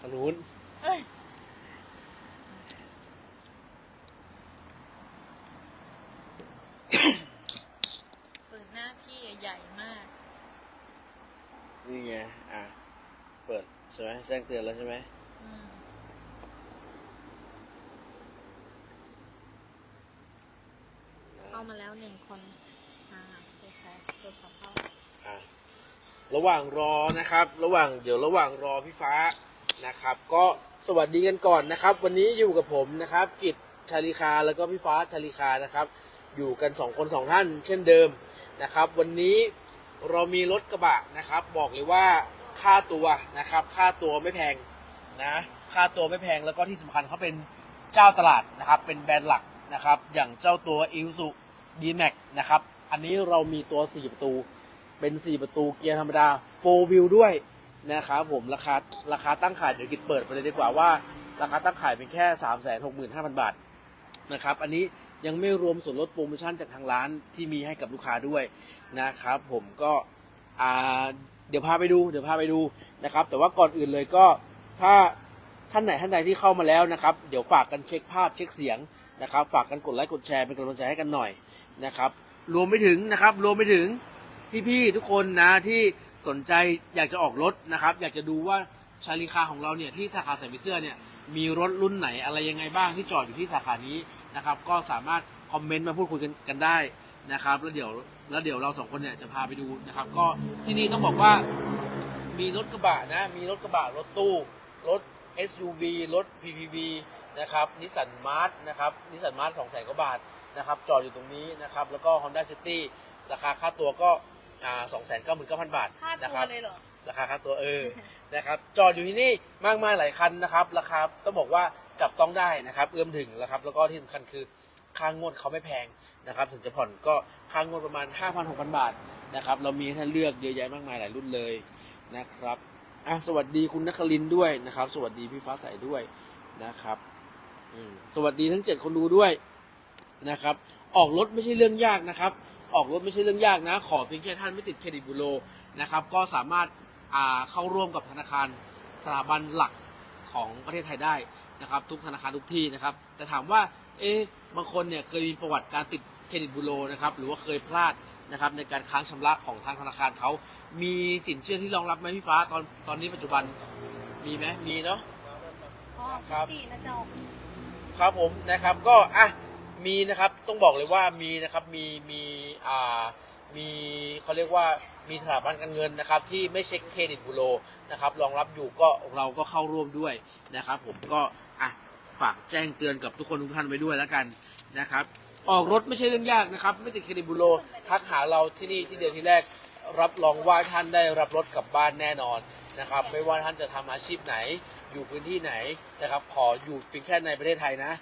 ทางนู้นเอ้ยเปิดหน้าพี่ใหญ่มาก นี่ไง อะ เปิดใช่ไหมแจ้งเตือนแล้วใช่ไหมอืมเข้ามาแล้วหนึ่งคนอ่าโอเคตรวจสอบเข้า อะ ระหว่างรอนะครับ ระหว่างเดี๋ยวระหว่างรอพี่ฟ้า นะครับ ก็สวัสดีกันก่อนนะครับ วันนี้อยู่กับผมนะครับ กิจชาลิคาแล้วก็พี่ฟ้าชาลิคานะครับ อยู่กันสองคนสองท่าน เช่นเดิมนะครับ วันนี้เรามีรถกระบะนะครับ บอกเลยว่าค่าตัวนะครับ ค่าตัวไม่แพงนะค่าตัวไม่แพงแล้วก็ที่สำคัญเขาเป็นเจ้าตลาดนะครับ เป็นแบรนด์หลักนะครับ อย่างเจ้าตัวอิ s u d m a x นะครับ อันนี้เรามีตัว 4 ประตู เป็น 4 ประตูเกียร์ธรรมดา4 wheel ด้วย นะครับผมราคาราคาตั้งขายเดี๋ยวกิดเปิดไปเลยดีกว่าว่า ราคาตั้งขายเป็นแค่ 3 6 5 0 0 0 บาทนะครับอันนี้ยังไม่รวมส่วนลดโปรโมชั่นจากทางร้านที่มีให้กับลูกค้าด้วยนะครับผมก็เดี๋ยวพาไปดูเดี๋ยวพาไปดูนะครับแต่ว่าก่อนอื่นเลยก็ถ้าท่านไหนท่านใดที่เข้ามาแล้วนะครับ เดี๋ยวฝากกันเช็คภาพเช็คเสียงนะครับ ฝากกันกดไลค์กดแชร์เป็นกำลังใจให้กันหน่อยนะครับ รวมไปถึงนะครับ รวมไปถึงพี่ๆทุกคนนะที่ สนใจอยากจะออกรถนะครับ อยากจะดูว่าชาลีคาของเราเนี่ยที่สาขาใส่มิเสื้อเนี่ยมีรถรุ่นไหนอะไรยังไงบ้างที่จอดอยู่ที่สาขานี้นะครับ ก็สามารถคอมเมนต์มาพูดคุยกันกันได้นะครับ แล้วเดี๋ยวแล้วเดี๋ยวเราสองคนเนี่ยจะพาไปดูนะครับ ก็ที่นี่ต้องบอกว่ามีรถกระบะนะ มีรถกระบะรถตู้รถ SUV รถ PPV นะครับนิสสันมาร์ทนะครับนิสสันมาร์ทสองแสนกว่าบาทนะครับ จอดอยู่ตรงนี้นะครับ แล้วก็ Honda City ราคาค่าตัวก็ สองแสนเก้าหมื่นเก้าพันบาทค่านะตัควรับ เลยเหรอ ราคาค่าตัวเออ นะครับ จอดอยู่ที่นี่มากมายหลายคันนะครับ ราคาต้องบอกว่าจับต้องได้นะครับ เอื้อมถึงนะครับ แล้วก็ที่สำคัญคือค่างวดเขาไม่แพงนะครับ ถึงจะผ่อนก็ค่างวดประมาณ 5,000-6,000 บาทนะครับ เรามีให้ท่านเลือกเยอะแยะมากมายหลายรุ่นเลยนะครับอะสวัสดีคุณนัคลินทร์ด้วยนะครับ สวัสดีพี่ฟ้าใสด้วยนะครับอืมสวัสดีทั้ง 7 คนดูด้วยนะครับ ออกรถไม่ใช่เรื่องยากนะครับ ออกรถไม่ใช่เรื่องยากนะ ขอเพียงแค่ท่านไม่ติดเครดิตบูโรนะครับก็สามารถอ่าเข้าร่วมกับธนาคารสถาบันหลักของประเทศไทยได้นะครับ ทุกธนาคารทุกที่นะครับ แต่ถามว่าเอ๊ะบางคนเนี่ยเคยมีประวัติการติดเครดิตบูโรนะครับหรือว่าเคยพลาดนะครับในการค้างชำระของทางธนาคารเขา มีสินเชื่อที่รองรับไหมพี่ฟ้าตอนตอนนี้ปัจจุบันมีไหมมีเนาะอ๋อครับปกตินะเจ้าครับผมนะครับก็อะ มีนะครับต้องบอกเลยว่ามีนะครับมีมีอ่ามีเขาเรียกว่ามีสถาบันการเงินนะครับ ที่ไม่เช็คเครดิตบูโรนะครับรองรับอยู่ก็เราก็เข้าร่วมด้วยนะครับ ผมก็อะฝากแจ้งเตือนกับทุกคนทุกท่านไว้ด้วยแล้วกันนะครับ ออกรถไม่ใช่เรื่องยากนะครับ ไม่ติดเครดิตบูโรทักหาเราที่นี่ที่เดียวที่แรกรับรองว่าท่านได้รับรถกลับบ้านแน่นอนนะครับ ไม่ว่าท่านจะทำอาชีพไหน อยู่พื้นที่ไหนนะครับ ขออยู่เพียงแค่ในประเทศไทยนะ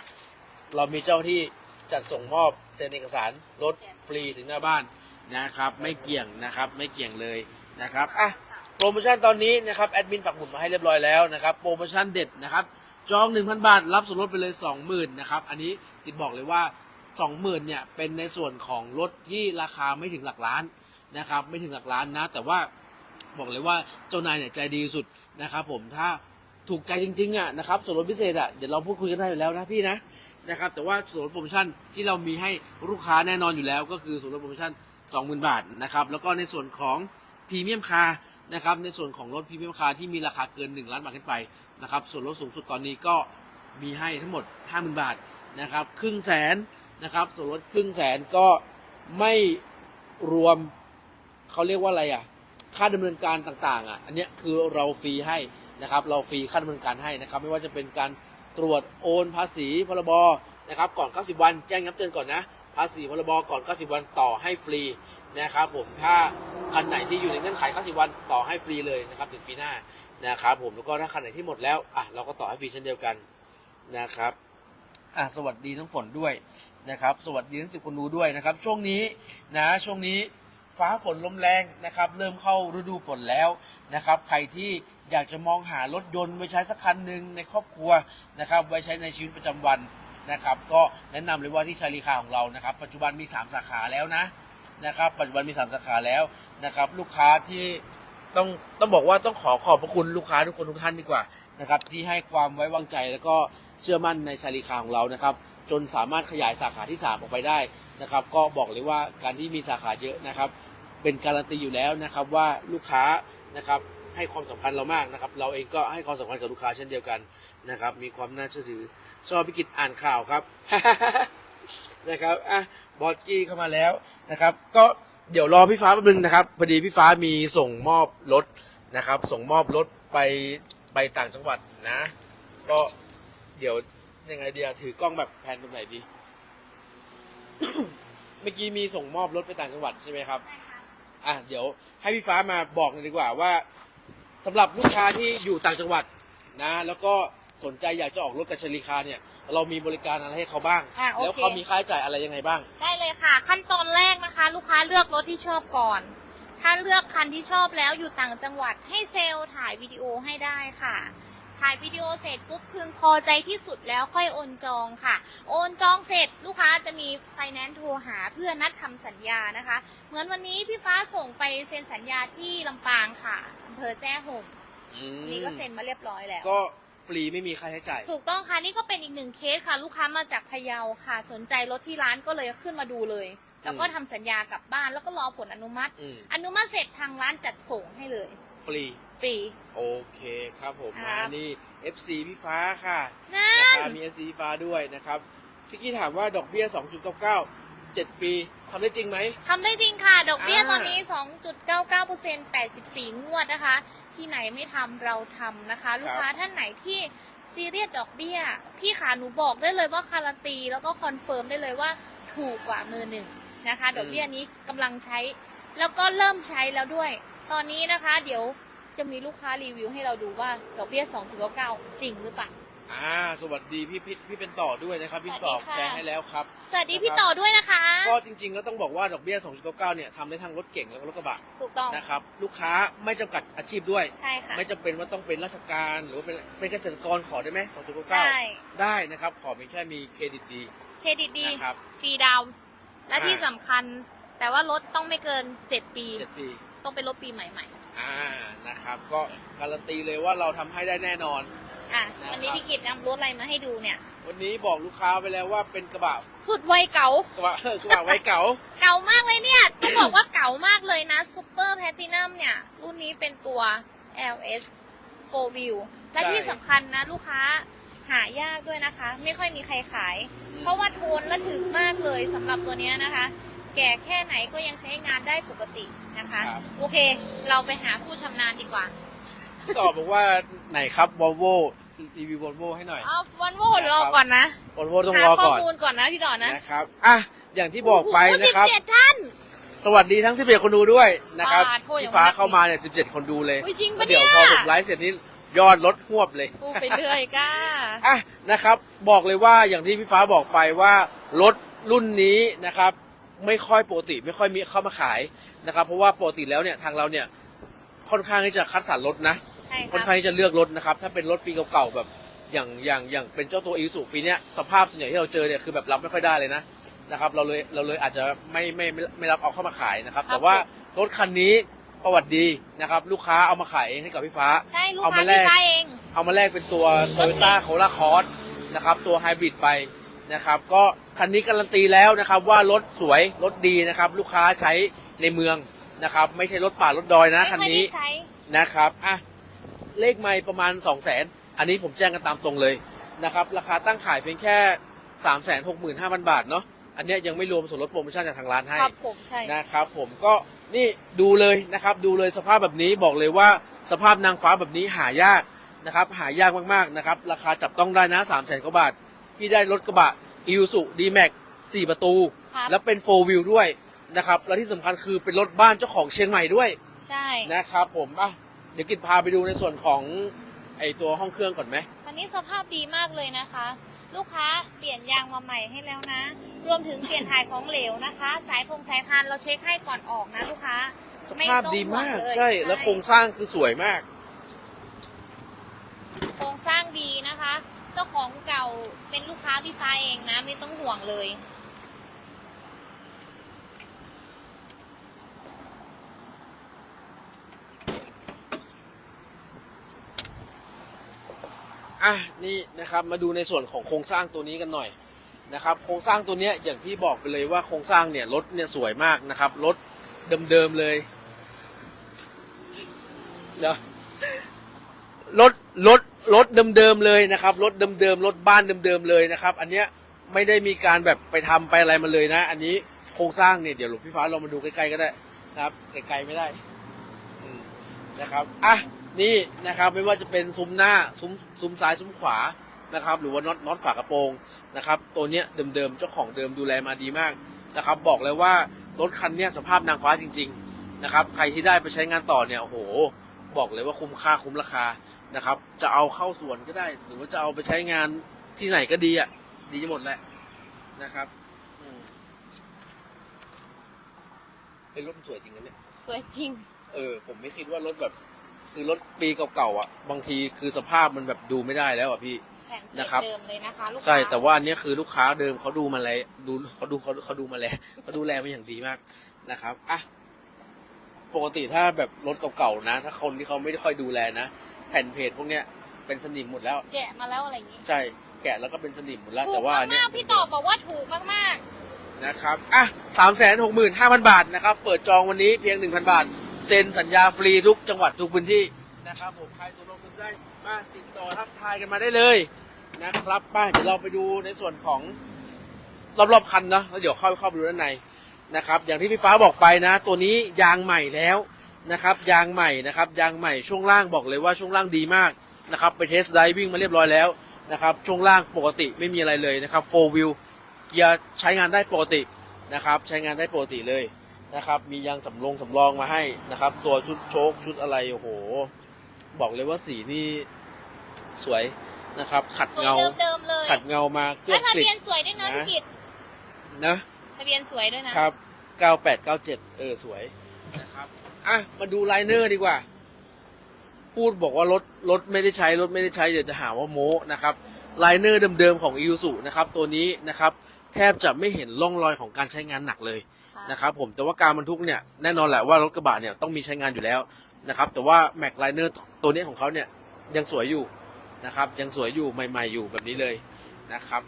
เรามีเจ้าที่ จัดส่งมอบเซ็นเอกสารรถฟรีถึงหน้าบ้านนะครับ ไม่เกี่ยงนะครับไม่เกี่ยงเลยนะครับอะโปรโมชั่นตอนนี้นะครับแอดมินปักหมุดมาให้เรียบร้อยแล้วนะครับโปรโมชั่นเด็ดนะครับจอง 1,000 บาท รับส่วนลดไปเลย 20,000นะครับอันนี้ติดบอกเลยว่า 20,000เนี่ยเป็นในส่วนของรถที่ราคาไม่ถึงหลักล้านนะครับไม่ถึงหลักล้านนะ แต่ว่าบอกเลยว่าเจ้านายเนี่ยใจดีสุดนะครับผมถ้าถูกใจจริงๆอะนะครับส่วนลดพิเศษอะเดี๋ยวเราพูดคุยกันได้อยู่แล้วนะพี่นะ นะครับ แต่ว่าส่วนลดโปรโมชั่นที่เรามีให้ลูกค้าแน่นอนอยู่แล้วก็คือส่วนลดโปรโมชั่น 20,000 บาทนะครับ แล้วก็ในส่วนของพรีเมียมคาร์นะครับ ในส่วนของรถพรีเมียมคาร์ที่มีราคาเกิน 1 ล้านบาทขึ้นไปนะครับ ส่วนลดสูงสุดตอนนี้ก็มีให้ทั้งหมด 50,000 บาทนะครับ ครึ่งแสนนะครับ ส่วนลดครึ่งแสนก็ไม่รวมเขาเรียกว่าอะไรอะ ค่าดำเนินการต่างๆ อะ อันนี้คือเราฟรีให้นะครับ เราฟรีค่าดำเนินการให้นะครับ ไม่ว่าจะเป็นการ ตรวจโอนภาษีพรบนะครับก่อน 90 วันแจ้งย้ำเตือนก่อนนะ ภาษีพรบก่อน 90 วันต่อให้ฟรีนะครับผมถ้าคันไหนที่อยู่ในเงื่อนไข 90 วันต่อให้ฟรีเลยนะครับถึงปีหน้านะครับผมแล้วก็ถ้าคันไหนที่หมดแล้วอะเราก็ต่อให้ฟรีเช่นเดียวกันนะครับอะสวัสดีทั้งฝนด้วยนะครับ สวัสดีทั้งสิบคนดูด้วยนะครับ ช่วงนี้นะช่วงนี้ฟ้าฝนลมแรงนะครับ เริ่มเข้าฤดูฝนแล้วนะครับ ใครที่ อยากจะมองหารถยนต์ไว้ใช้สักคันหนึ่งในครอบครัวนะครับไว้ใช้ในชีวิตประจำวันนะครับ ก็แนะนำเลยว่าที่ชาลีคาของเรานะครับ ปัจจุบันมี 3 สาขาแล้วนะนะครับ ปัจจุบันมี 3 สาขาแล้วนะครับ ลูกค้าที่ต้องต้องบอกว่าต้องขอขอบพระคุณลูกค้าทุกคนทุกท่านดีกว่านะครับที่ให้ความไว้วางใจแล้วก็เชื่อมั่นในชาลีคาของเรานะครับ จนสามารถขยายสาขาที่ 3 ออกไปได้นะครับ ก็บอกเลยว่าการที่มีสาขาเยอะนะครับ เป็นการันตีอยู่แล้วนะครับว่าลูกค้านะครับ ให้ความสำคัญเรามากนะครับ เราเองก็ให้ความสำคัญกับลูกค้าเช่นเดียวกันนะครับ มีความน่าเชื่อถือชอบพิกิจอ่านข่าวครับนะครับอะบอสกี้เข้ามาแล้วนะครับ ก็เดี๋ยวรอพี่ฟ้าแป๊บนึงนะครับพอดีพี่ฟ้ามีส่งมอบรถนะครับ ส่งมอบรถไปไปต่างจังหวัดนะ ก็เดี๋ยวยังไงเดียวถือกล้องแบบแพนตรงไหนดี เมื่อกี้มีส่งมอบรถไปต่างจังหวัดใช่ไหมครับ อะเดี๋ยวให้พี่ฟ้ามาบอกหน่อยดีกว่าว่า สำหรับลูกค้าที่อยู่ต่างจังหวัดนะแล้วก็สนใจอยากจะออกรถกับชลีคาเนี่ย เรามีบริการอะไรให้เขาบ้าง อะโอเค แล้วเขามีค่าใช้จ่ายอะไรยังไงบ้าง ได้เลยค่ะ ขั้นตอนแรกนะคะ ลูกค้าเลือกรถที่ชอบก่อน ถ้าเลือกคันที่ชอบแล้วอยู่ต่างจังหวัดให้เซลล์ถ่ายวิดีโอให้ได้ค่ะ ถ่ายวิดีโอเสร็จปุ๊บพึงพอใจที่สุดแล้วค่อยโอนจองค่ะ โอนจองเสร็จลูกค้าจะมีไฟแนนซ์โทรหาเพื่อนัดทำสัญญานะคะ เหมือนวันนี้พี่ฟ้าส่งไปเซ็นสัญญาที่ลำปางค่ะอำเภอแจ้ห่มอืมนี่ก็เซ็นมาเรียบร้อยแล้วก็ฟรีไม่มีค่าใช้จ่าย ถูกต้องค่ะนี่ก็เป็นอีกหนึ่งเคสค่ะ ลูกค้ามาจากพะเยาค่ะ สนใจรถที่ร้านก็เลยขึ้นมาดูเลยแล้วก็ทำสัญญากลับบ้านแล้วก็รอผลอนุมัติอืมอนุมัติเสร็จทางร้านจัดส่งให้เลย ฟรี ฟรี โอเคครับผมครัมาบนี่ FC พี่ฟ้าค่ะนั่นะนครับมี FC พี่ฟ้าด้วยนะครับพี่กี้ถามว่าดอกเบี้ย 2.99 7 ปีทำได้จริงไหม ทำได้จริงค่ะ ดอกเบี้ยอ่า ตอนนี้ 2.99% 84 งวดนะคะ ที่ไหนไม่ทำเราทำนะคะ ลูกค้าท่านไหนที่ซีเรียสดอกเบี้ย พี่ขาหนูบอกได้เลยว่าการันตี แล้วก็คอนเฟิร์มได้เลยว่าถูกกว่ามือหนึ่งนะคะ ดอกเบี้ยนี้กำลังใช้ แล้วก็เริ่มใช้แล้วด้วย ตอนนี้นะคะ เดี๋ยว จะมีลูกค้ารีวิวให้เราดูว่าดอกเบี้ย2.99จริงหรือเปล่า อ่า สวัสดีพี่พี่พี่เป็นต่อด้วยนะครับ พี่สวัสดีตอบค่ะแชร์ให้แล้วครับ สวัสดีพี่ต่อด้วยนะคะ ก็จริง ๆ ก็ต้องบอกว่าดอกเบี้ย 2.99 เนี่ยทำได้ทั้งรถเก่งแล้วก็รถกระบะ ถูกต้อง นะครับ ลูกค้าไม่จำกัดอาชีพด้วย ใช่ค่ะ ไม่จำเป็นว่าต้องเป็นราชการ หรือว่าเป็นเป็นเกษตรกรขอได้ไหมได้2.99ได้นะครับ ขอเพียงแค่มีเครดิตดี เครดิตดี นะครับฟรีดาวน์และอ่า ที่สำคัญ แต่ว่ารถต้องไม่เกิน 7 ปี 7 ปี ต้องเป็นรถปีใหม่ อ่านะครับ ก็การันตีเลยว่าเราทำให้ได้แน่นอนๆอะนะครับวันนี้พี่กิตนำรถอะไรมาให้ดูเนี่ย วันนี้บอกลูกค้าไปแล้วว่าเป็นกระบะสุดวัยเก๋า กระบะ กระบะไว้เก่า เก่ามากเลยเนี่ย ต้องบอกว่าเก่ามากเลยนะซูเปอร์แพตินัมเนี่ย รุ่นนี้เป็นตัว LS 4 View และใช่ที่สำคัญนะ ลูกค้าหายากด้วยนะคะ ไม่ค่อยมีใครขาย อืม เพราะว่าโทนและถึกมากเลยสำหรับตัวเนี้ยนะคะ แก่แค่ไหนก็ยังใช้งานได้ปกตินะคะ ครับ โอเค เราไปหาผู้ชำนาญดีกว่าพี่ตอบบอกว่าไหนครับวอลโวรีวิววอลโวให้หน่อยเอาวันโวรอก่อนนะวอลโวต้องหารอข้อก่อนมูลก่อนนะพี่ต่อนะนะครับอะอย่างที่บอกไปนะครับสิบเจ็ดท่าน สวัสดีทั้ง 11 คนดูด้วยนะครับอ่าโทษอย่างพี่ฟ้าว่าเข้ามาเนี่ย 17 คนดูเลยอุ๊ยจริงแล้ปะวเดี๋ยวเนี่ย พอผมไลฟ์เสร็จนี้ยอดลดหวบเลยพูดไปเรื่อยก้า อะนะครับ บอกเลยว่าอย่างที่พี่ฟ้าบอกไปว่ารถรุ่นนี้นะครับ ไม่ค่อยปกติไม่ค่อยมีเข้ามาขายนะครับ เพราะว่าปกติแล้วเนี่ยทางเราเนี่ยค่อนข้างที่จะคัดสรรรถนะ ใช่คค่อนรับข้างที่จะเลือกรถนะครับ ถ้าเป็นรถปีเก่าๆแบบอย่างอย่างอย่างเป็นเจ้าตัวอีซูปีเนี้ยสภาพส่วนใหญ่ที่เราเจอเนี่ยคือแบบรับไม่ค่อยได้เลยนะนะครับ เราเลยเราเลยอาจจะไม่ไม่ไม่ไม่รับเอาเข้ามาขายนะครับครับแต่ว่ารถคันนี้ประวัติดีนะครับ ลูกค้าเอามาขายเองให้กับพี่ฟ้า ใช่ลูกเอาค้ามาแลพี่กฟ้าเอง เอามาแลกเป็นตัว Toyota Corolla Cross นะครับ ตัวไฮบริดไป นะครับก็คันนี้การันตีแล้วนะครับว่ารถสวยรถดีนะครับ ลูกค้าใช้ในเมืองนะครับ ไม่ใช่รถป่ารถดอยนะคันนี้ไม่ค่อยได้ใช้ นะครับอะเลขไม่ประมาณ 2 0 0 0 0 0อันนี้ผมแจ้งกันตามตรงเลยนะครับราคาตั้งขายเพียงแค่ 3 6 5 0 0 0 บาทเนาะอันเนี้ยยังไม่รวมส่วนลดโปรโมชั่นจากทางร้านให้ ครับผมใช่ นะครับผมก็นี่ดูเลยนะครับดูเลยสภาพแบบนี้บอกเลยว่าสภาพนางฟ้าแบบนี้หายากนะครับหายากมากๆนะครับราคาจับต้องได้นะ3 0 0แสนกว่าบาท พี่ได้รถกระบะ i s u d m a x 4ประตู ครับ แล้วเป็น4 wheel ด้วยนะครับ และที่สำคัญคือเป็นรถบ้านเจ้าของเชียงใหม่ด้วยใช่นะครับผมอะเดี๋ยวกิดพาไปดูในส่วนของไอตัวห้องเครื่องก่อนไหม คันนี้สภาพดีมากเลยนะคะ ลูกค้าเปลี่ยนยางมาใหม่ให้แล้วนะ รวมถึงเปลี่ยนถ่ายของเหลวนะคะ สายพงสายพานเราเช็คให้ก่อนออกนะลูกค้าสภาพดีมากไต้องห่วงเลยใช่แล้วโครงสร้างคือสวยมาก โครงสร้างดีนะคะเจ้าของเก่าเป็นลูกค้าพี่ฟ้าเองนะ ไม่ต้องห่วงเลย อะนี่นะครับมาดูในส่วนของโครงสร้างตัวนี้กันหน่อยนะครับ โครงสร้างตัวเนี้ยอย่างที่บอกไปเลยว่าโครงสร้างเนี่ยรถเนี่ยสวยมากนะครับรถเดิมๆเลยเดี๋ยวรถรถ รถเดิมๆเลยนะครับ รถเดิมๆรถบ้านเดิมๆเลยนะครับ อันเนี้ยไม่ได้มีการแบบไปทำไปอะไรมาเลยนะ อันนี้โครงสร้างเนี่ยเดี๋ยวหลวงพี่ฟ้าเรามาดูใกล้ๆก็ได้นะครับไกลๆไม่ได้นะครับอะนี่นะครับไม่ว่าจะเป็นซุ้มหน้าซุ้มซุ้มซ้ายซุ้มขวานะครับ หรือว่าน็อตน็อตฝากระโปรงนะครับตัวเนี้ยเดิมๆเจ้าของเดิมดูแลมาดีมากนะครับ บอกเลยว่ารถคันเนี้ยสภาพนางฟ้าจริง ๆ นะครับ ใครที่ได้ไปใช้งานต่อเนี่ยโอ้โห บอกเลยว่าคุ้มค่าคุ้มราคา นะครับ จะเอาเข้าสวนก็ได้ หรือว่าจะเอาไปใช้งานที่ไหนก็ดีอะ ดีหมดแหละนะครับอืมเป็นรถสวยจริงนะเนี่ย สวยจริง เออ ผมไม่คิดว่ารถแบบ คือรถปีเก่าๆอะ บางทีคือสภาพมันแบบดูไม่ได้แล้วอะพี่แผ่นเพจนะครับ เดิมเลยนะคะลูกค้าใช่แต่ว่าอันเนี้ยคือลูกค้าเดิมเขาดูมาแล้วดูเขาดูเขาเขาดูมาแล้วเขาดูแลมาอย่างดีมากนะครับอะปกติถ้าแบบรถเก่าๆนะ ถ้าคนที่เขาไม่ได้ค่อยดูแลนะ แผ่นเพจพวกเนี้ยเป็นสนิมหมดแล้ว แกะมาแล้วอะไรอย่างงี้ใช่แกะแล้วก็เป็นสนิมหมดแล้วถูแต่กว่าอันเนี้มาย กๆพี่ตอบบอกว่าถูกมากนะครับ อะสามแสนหกหมื่นห้าพันบาทนะครับ เปิดจองวันนี้เพียงหนึ่งพันบาท เซ็นสัญญาฟรีทุกจังหวัดทุกพื้นที่นะครับผม ใครสนใจสนใจมาติดต่อทักทายกันมาได้เลยนะครับไป้าเดี๋ยวเราไปดูในส่วนของรอบๆคันเนาะแล้วเดี๋ยวเข้าเข้าไปดูด้านในนะครับ อย่างที่พี่ฟ้าบอกไปนะ ตัวนี้ยางใหม่แล้ว นะครับยางใหม่นะครับยางใหม่ช่วงล่างบอกเลยว่าช่วงล่างดีมากนะครับไปเทสไดวิ่งมาเรียบร้อยแล้วนะครับช่วงล่างปกติไม่มีอะไรเลยนะครับโฟวิลเกียร์ใช้งานได้ปกตินะครับใช้งานได้ปกติเลยนะครับมียางสำรองสำรองมาให้นะครับ ตัวชุดโชคชุดอะไรโอ้โห บอกเลยว่าสีนี่สวยนะครับ ขัดๆสวยเงาเดิมๆเลยขัดเงามาเคลือและบทะกลิเบียนบสวยด้วยนะนะพี่กิตนะทะเบียนสวยด้วยนะครับ 9897 เออสวยนะครับ อะมาดูไลเนอร์ดีกว่า พูดบอกว่ารถรถไม่ได้ใช้รถไม่ได้ใช้เดี๋ยวจะหาว่าโม้นะครับไลเนอร์เดิมๆของ i อ u สุนะครับตัวนี้นะครับแทบจะไม่เห็นร่องรอยของการใช้งานหนักเลยนะครับผมแต่ว่าการบรรทุกเนี่ยแน่นอนแหละว่ารถกระบะเนี่ยต้องมีใช้งานอยู่แล้วนะครับแต่ว่าแม็กไลเนอร์ตัวนี้ของเขาเนี่ยยังสวยอยู่นะครับยังสวยอยู่ใหม่ ๆอยู่แบบนี้เลยนะครับ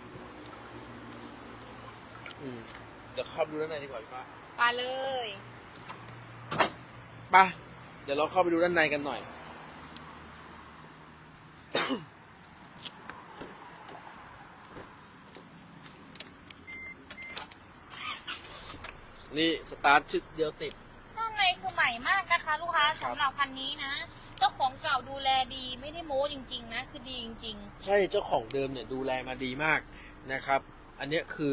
อืมเดี๋ยวเข้าไปดูด้านในดีกว่าพี่ฟ้าไปเลย ไปเดี๋ยวเราเข้าไปดูด้านในกันหน่อย นี่สตาร์ทชึดเดียวติด ข้างในคือใหม่มากนะคะ ลูกค้าครับ สำหรับคันนี้นะ เจ้าของเก่าดูแลดีไม่ได้โม้จริง ๆ นะ คือดีจริง ใช่เจ้าของเดิมเนี่ยดูแลมาดีมากนะครับ อันเนี้ยคือ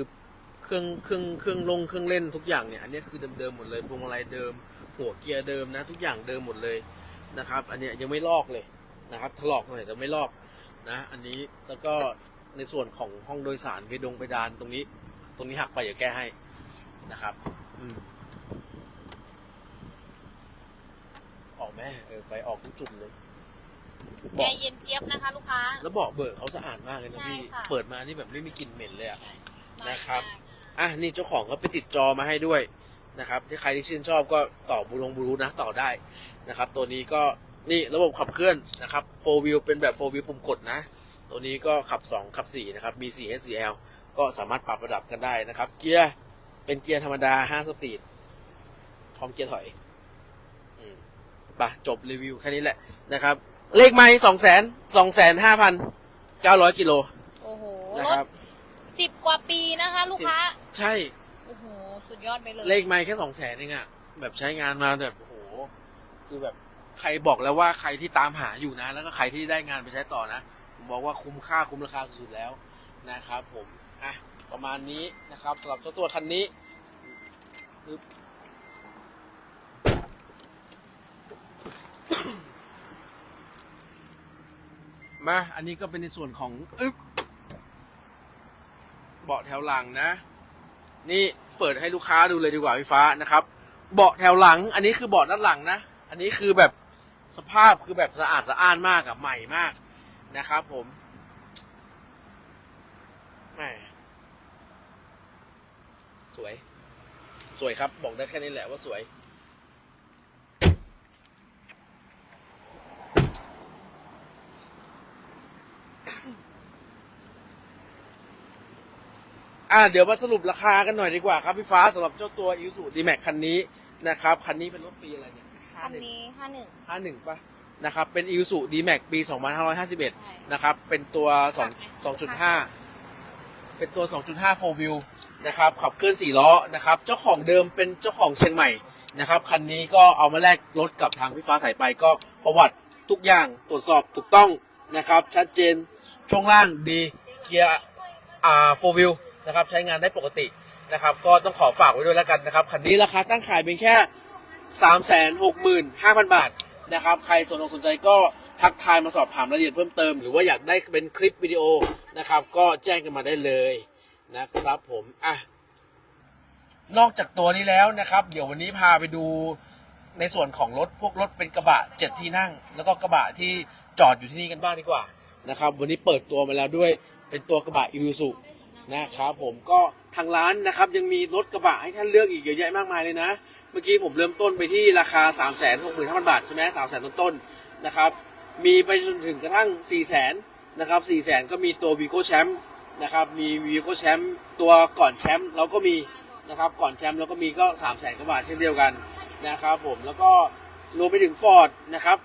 เครื่องเครื่องเครื่องลงเครื่องเล่นทุกอย่างเนี่ยอันเนี้ยคือเดิมๆหมดเลยพวงมาลัยเดิม หัวเกียร์เดิมนะ ทุกอย่างเดิมหมดเลยนะครับ อันเนี้ยยังไม่ลอกเลยนะครับถลอกหน่อยแต่ไม่ลอกนะอันนี้แล้วก็ในส่วนของห้องโดยสารเพดงเพดานตรงนี้ ตรงนี้หักไปเดี๋ยวแก้ให้นะครับอืมออกแม่เออไฟออกทุกจุดเลยๆบแออกร์เย็นเจี๊ยบนะคะลูกค้า แล้วเบอกเบิกเขาสะอาดมากเลยนะใช่พี่ค่ะ เปิดมานี่แบบไม่มีกลิ่นเหม็นเลยอะนะครับมากอะนี่เจ้าของเขาไปติดจอมาให้ด้วย นะครับที่ใครที่ชื่นชอบก็ต่อบูลงบูรูนะต่อได้นะครับ ตัวนี้ก็นี่ระบบขับเคลื่อนนะครับโฟวิลเป็นแบบโฟวิลปุ่มกดนะ ตัวนี้ก็ขับ 2 ขับ 4 นะครับ มี4 SCL ก็สามารถปรับระดับกันได้นะครับ เกียร์เป็นเกียร์ธรรมดา 5 สปีดพร้อมเกียร์ถอยอืมไปะจบรีวิวแค่นี้แหละนะครับ เลขไม้สองแสนสองแสนห้าพันเก้าร้อยกิโลโอ้โหนะรคถรับสิบกว่าปีนะคะ ลูกค้า ใช่โอ้โหสุ ดยอดไปเลย เลขไม่แค่สองแสนเองอะแบบใช้งานมาแบบโอ้โห คือแบบใครบอกแล้วว่าใครที่ตามหาอยู่นะ แล้วก็ใครที่ได้งานไปใช้ต่อนะ ผมบอกว่าคุ้มค่าคุ้มราคาสุดๆแล้วนะครับ ผมอะประมาณนี้นะครับสำหรับเจ้าตัวคันนี้มาอันนี้ก็เป็นในส่วนของเบาะแถวหลังนะ นี่เปิดให้ลูกค้าดูเลยดีกว่าพี่ฟ้านะครับ เบาะแถวหลัง อันนี้คือเบาะด้านหลังนะ อันนี้คือแบบสภาพคือแบบสะอาดสะอ้านมากอะใหม่มากนะครับ ผมแหมสวย สวยครับ บอกได้แค่นี้แหละว่าสวย อะเดี๋ยวมาสรุปราคากันหน่อยดีกว่าครับพี่ฟ้าสำหรับเจ้าตัวอิ s u ดีแม็กคันนี้นะครับคันนี้เป็นรถปีอะไรเนี่ยคันนี้ห้าหนึ่งห้าหนึ่งป่ะนะครับเป็นอิ s u d m a x ปี 2551 นะครับ เป็นตัว 2 2.5 เป็นตัว 2.5 4 wheel นะครับขับเคลื่อน4ล้อนะครับเจ้าของเดิมเป็นเจ้าของเชียงใหม่นะครับคันนี้ก็เอามาแลกรถกับทางพี่ฟ้าสายไปก็ประวัติทุกอย่างตรวจสอบถูกต้องนะครับชัดเจนช่วงล่างดีเกียร์อ่า4 wheel นะครับใช้งานได้ปกตินะครับ ก็ต้องขอฝากไว้ด้วยแล้วกันนะครับคันนี้ราคาตั้งขายเป็นแค่ 365,000 บาทนะครับใครสนอกสนใจก็ทักทายมาสอบถามรายละเอียดเพิ่มเติม หรือว่าอยากได้เป็นคลิปวิดีโอนะครับ ก็แจ้งกันมาได้เลยนะครับผมอะนอกจากตัวนี้แล้วนะครับ เดี๋ยววันนี้พาไปดูในส่วนของรถพวกรถเป็นกระบะเจ็ดที่นั่ง แล้วก็กระบะที่จอดอยู่ที่นี่กันบ้างดีกว่านะครับ วันนี้เปิดตัวมาแล้วด้วยเป็นตัวกระบะอิวสุ นะครับผมก็ทางร้านนะครับยังมีรถกระบะให้ท่านเลือกอีกเยอะแยะมากมายเลยนะ เมื่อกี้ผมเริ่มต้นไปที่ราคา 3 6 5 0 0 0 บาทใช่ไหมสามแสนต้นๆนะครับมีไปจนถึงกระทั่ง 4 0 0 0 0นนะครับ4 0 0 0 0ก็มีตัววีโก้แชมป์นะครับมีวีโก้แชมป์ตัวก่อนแชมป์เราก็มีนะครับก่อนแชมป์เราก็มีก็ 3 0 0 0 0 0กว่าบาทเช่นเดียวกันนะครับผมแล้วก็รวมไปถึงฟอร์ดนะครับ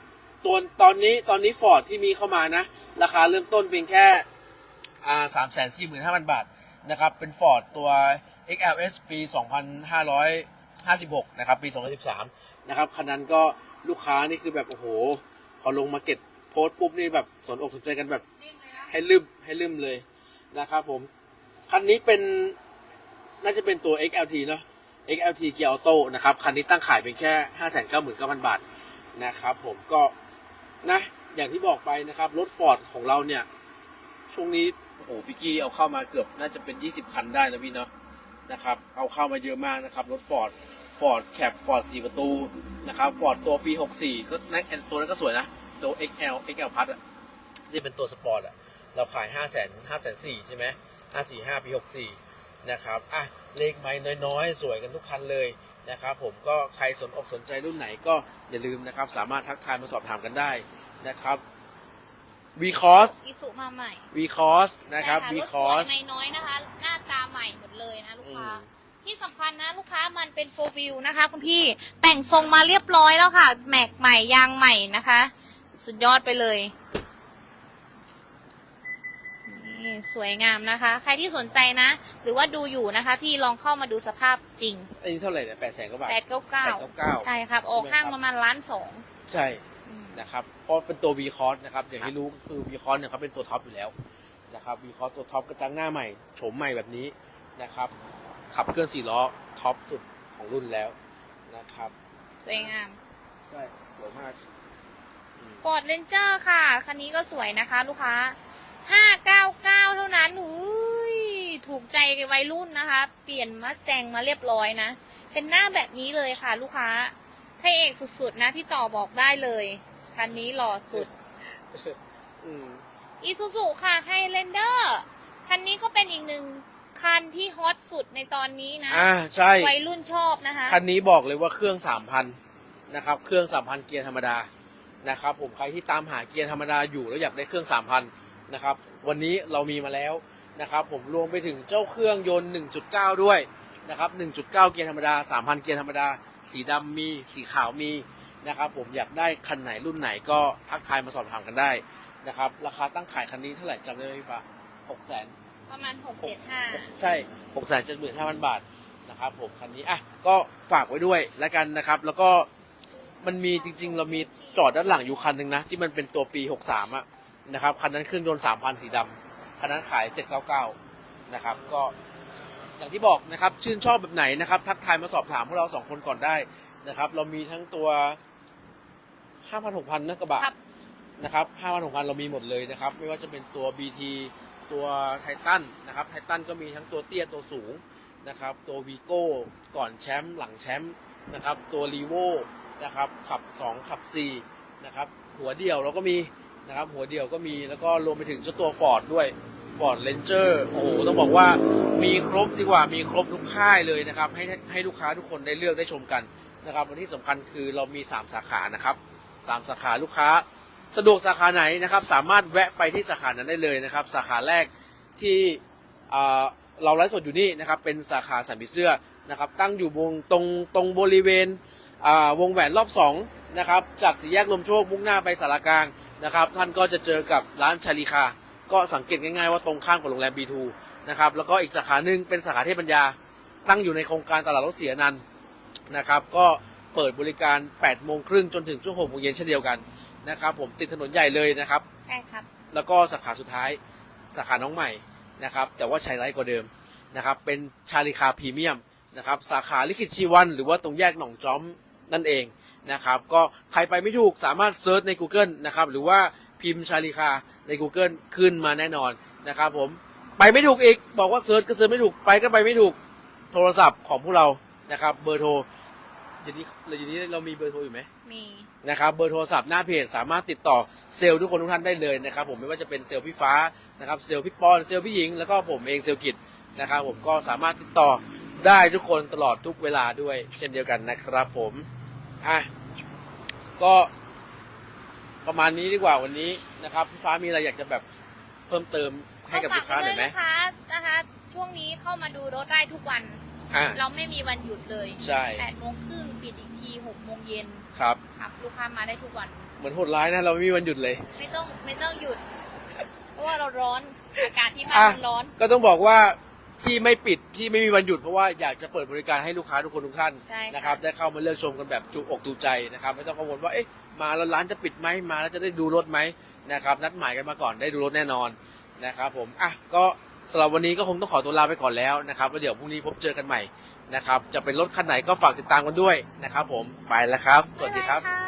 ตัวตอนนี้ตอนนี้ฟอร์ดที่มีเข้ามานะ ราคาเริ่มต้นเพียงแค่ อ่าสามแสนสี่หมื่นห้าพันบาทนะครับ เป็นฟอร์ดตัว XLS ปี 2556 นะครับ ปี 2013 นะครับ คันนั้นก็ลูกค้านี่คือแบบ โอ้โห พอลงมาเก็ตโพสต์ปุ๊บนี่แบบสนอกสนใจกันแบบให้ลืมให้ลืมเลยนะครับผม คันนี้เป็นน่าจะเป็นตัว XLT เนาะ XLT Gear Auto นะครับ คันนี้ตั้งขายเป็นแค่ 599,000 บาทนะครับผมก็นะอย่างที่บอกไปนะครับ รถฟอร์ดของเราเนี่ย ช่วงนี้ โอ้โหพี่กี้เอาเข้ามาเกือบน่าจะเป็น 20 คันได้นะพี่เนาะนะครับ เอาเข้ามาเยอะมากนะครับ รถฟอร์ดฟอร์ดแคปฟอร์ด4ประตูนะครับฟอร์ดตัวปี 64 ก็นั่นตัวนั้นก็สวยนะ ตัว XL XL พัดอะที่เป็นตัวสปอร์ตอะเราขาย 5 0 0 0 0 0 5 0 0 0ใช่ไหม545 ปี 64 นะครับ อะ เลขไม้น้อยๆ สวยกันทุกคันเลยนะครับผมก็ใครสนอกสนใจรุ่นไหนก็อย่าลืมนะครับ สามารถทักทายมาสอบถามกันได้นะครับ v c o s อิสุมาใหม่ v c o s นะครับ v ร c ถส o วย s ไม่น้อยนะคะ หน้าตาใหม่หมดเลยนะลูกค้าอืมที่สำคัญนะลูกค้ามันเป็นโฟวิวนะคะคุณพี่แต่งทรงมาเรียบร้อยแล้วค่ะ แม็กใหม่ยางใหม่นะคะ สุดยอดไปเลยนี่สวยงามนะคะ ใครที่สนใจนะ หรือว่าดูอยู่นะคะ พี่ลองเข้ามาดูสภาพจริงอันนี้เท่าไหร่เนี่ยแปดแสนกว่าบาทแปดเก้าเก้า899ใช่ครับออกห้างประมาณล้านสองใช่ นะครับเพราะเป็นตัว v c o s นะครับอย่างที่รู้ก็คือ v c o s เนี่ยเขาเป็นตัวท็อปอยู่แล้วนะครับ v c o s ตัวท็อปกระจังหน้าใหม่โฉมใหม่แบบนี้นะครับ ขับเคลื่อนสี่ล้อท็อปสุดของรุ่นแล้วนะครับสวยงามใช่สวยมากฟอร์ดเรนเจอร์ค่ะ คันนี้ก็สวยนะคะ ลูกค้า 599 เท่านั้นอุ้ยถูกใจวัยรุ่นนะคะ เปลี่ยนมาสแตงมาเรียบร้อยนะ เป็นหน้าแบบนี้เลยค่ะ ลูกค้าพระเอกสุดๆนะ พี่ต่อบอกได้เลย คันนี้หล่อสุด อืมอีซูซูค่ะไฮเลนเดอร์คันนี้ก็เป็นอีกหนึ่งคันที่ฮอตสุดในตอนนี้นะอ่าใช่ วัยรุ่นชอบนะคะ คันนี้บอกเลยว่าเครื่อง3,000นะครับ เครื่อง3,000เกียร์ธรรมดานะครับผมใครที่ตามหาเกียร์ธรรมดาอยู่แล้วอยากได้เครื่อง3,000นะครับ วันนี้เรามีมาแล้วนะครับผมรวมไปถึงเจ้าเครื่องยนต์ 1.9 ด้วยนะครับ 1.9 เกียร์ธรรมดา 3,000 เกียร์ธรรมดา สีดำมี สีขาวมี นะครับผมอยากได้คันไหนรุ่นไหนก็ทักทายมาสอบถามกันได้นะครับ ราคาตั้งขายคันนี้เท่าไหร่จำได้ไหมพี่ฟ้า6 0 0 0 0ประมาณ675ใช่หกแสนเจ็ดหมื่นห้าพันบาทนะครับผมคันนี้อะก็ฝากไว้ด้วยแล้วกันนะครับ แล้วก็มันมีจริง ๆ เรามีจอดด้านหลังอยู่คันหนึ่งนะ ที่มันเป็นตัวปี63อะนะครับคันนั้นเครื่องยนต์3,000สีดำคันนั้นขาย799นะครับก็อย่างที่บอกนะครับชื่นชอบแบบไหนนะครับ ทักทายมาสอบถามพวกเราสองคนก่อนได้นะครับ เรามีทั้งตัว 5,000 6,000นะกระบะครับ นะครับ5,000 6,000เรามีหมดเลยนะครับ ไม่ว่าจะเป็นตัว BT ตัวไททันนะครับไททันก็มีทั้งตัวเตี้ยตัวสูงนะครับตัววีโก้ก่อนแชมป์หลังแชมป์นะครับตัวรีโวนะครับขับ 2 ขับ4นะครับหัวเดี่ยวเราก็มีนะครับหัวเดี่ยวก็มีแล้วก็รวมไปถึงเจ้าตัวฟอร์ดด้วยฟอร์ดเลนเจอร์โอ้โหต้องบอกว่ามีครบดีกว่ามีครบทุกค่ายเลยนะครับให้ให้ลูกค้าทุกคนได้เลือกได้ชมกันนะครับวันที่สำคัญคือเรามี 3 สาขานะครับ 3 สาขาลูกค้า สะดวกสาขาไหนนะครับ สามารถแวะไปที่สาขานั้นได้เลยนะครับ สาขาแรกที่เราไลฟ์สดอยู่นี่นะครับ เป็นสาขาสันปิเสื้อนะครับ ตั้งอยู่วงตรงตรงบริเวณวงแหวนรอบสองนะครับจากสี่แยกลมโชคมุ่งหน้าไปสารกลางนะครับ ท่านก็จะเจอกับร้านชาลีคา ก็สังเกตง่ายๆว่าตรงข้ามกับโรงแรม B2 นะครับแล้วก็อีกสาขาหนึ่งเป็นสาขาเทพปัญญา ตั้งอยู่ในโครงการตลาดรถเสียนันนะครับ ก็ เปิดบริการ8โมงครึ่งจนถึงช่วง6โมงเย็นเช่นเดียวกันนะครับผมติดถนนใหญ่เลยนะครับ ใช่ครับ แล้วก็สาขาสุดท้ายสาขาน้องใหม่นะครับ แต่ว่าใช้ไลท์กว่าเดิมนะครับ เป็นชาลิคาพรีเมียมนะครับ สาขาลิขิตชีวัน หรือว่าตรงแยกหนองจอมนั่นเองนะครับ ก็ใครไปไม่ถูกสามารถเซิร์ชใน Google นะครับ หรือว่าพิมพ์ชาลิคาใน Google ขึ้นมาแน่นอนนะครับผม ไปไม่ถูกอีก บอกว่าเซิร์ชก็เซิร์ชไม่ถูก ไปก็ไปไม่ถูก โทรศัพท์ของพวกเรา นะครับ เบอร์โทร เดี๋ยวนี้เดี๋ยวนี้เรามีเบอร์โทรอยู่ไหมมีนะครับเบอร์โทรศัพท์หน้าเพจสามารถติดต่อเซลล์ทุกคนทุกท่านได้เลยนะครับผมไม่ว่าจะเป็นเซลล์พี่ฟ้านะครับเซลล์พี่ปอนเซลล์พี่หญิงแล้วก็ผมเองเซลล์กิจนะครับผมก็สามารถติดต่อได้ทุกคนตลอดทุกเวลาด้วย เช่นเดียวกันนะครับผมอะก็ประมาณนี้ดีกว่าวันนี้นะครับพี่ฟ้ามีอะไรอยากจะแบบเพิ่มเติมให้กับฝลูกค้าหน่อยไหมว้ด้วยนะคะนะคะ ช่วงนี้เข้ามาดูรถได้ทุกวัน อะเราไม่มีวันหยุดเลยใช่ แปดโมงครึ่งปิดอีกทีหกโมงเย็นครับ ครับลูกค้ามาได้ทุกวัน เหมือนโหดร้ายนะ เราไม่มีวันหยุดเลย ไม่ต้องไม่ต้องหยุด เพราะว่าเราร้อนอากาศที่บ้านอะมันร้อน ก็ต้องบอกว่าที่ไม่ปิดที่ไม่มีวันหยุดเพราะว่าอยากจะเปิดบริการให้ลูกค้าทุกคนทุกท่านใช่ค่ะ นะครับได้เข้ามาเลือกชมกันแบบจุอกจุใจนะครับไม่ต้องกังวลว่าเอ๊ะมาแล้วร้านจะปิดไหมมาแล้วจะได้ดูรถไหมนะครับนัดหมายกันมาก่อนได้ดูรถแน่นอนนะครับผมอะก็ สำหรับวันนี้ก็คงต้องขอตัวลาไปก่อนแล้วนะครับแล้วเดี๋ยวพรุ่งนี้พบเจอกันใหม่นะครับ จะเป็นรถคันไหนก็ฝากติดตามกันด้วยนะครับผม ไปแล้วครับ สวัสดีครับบ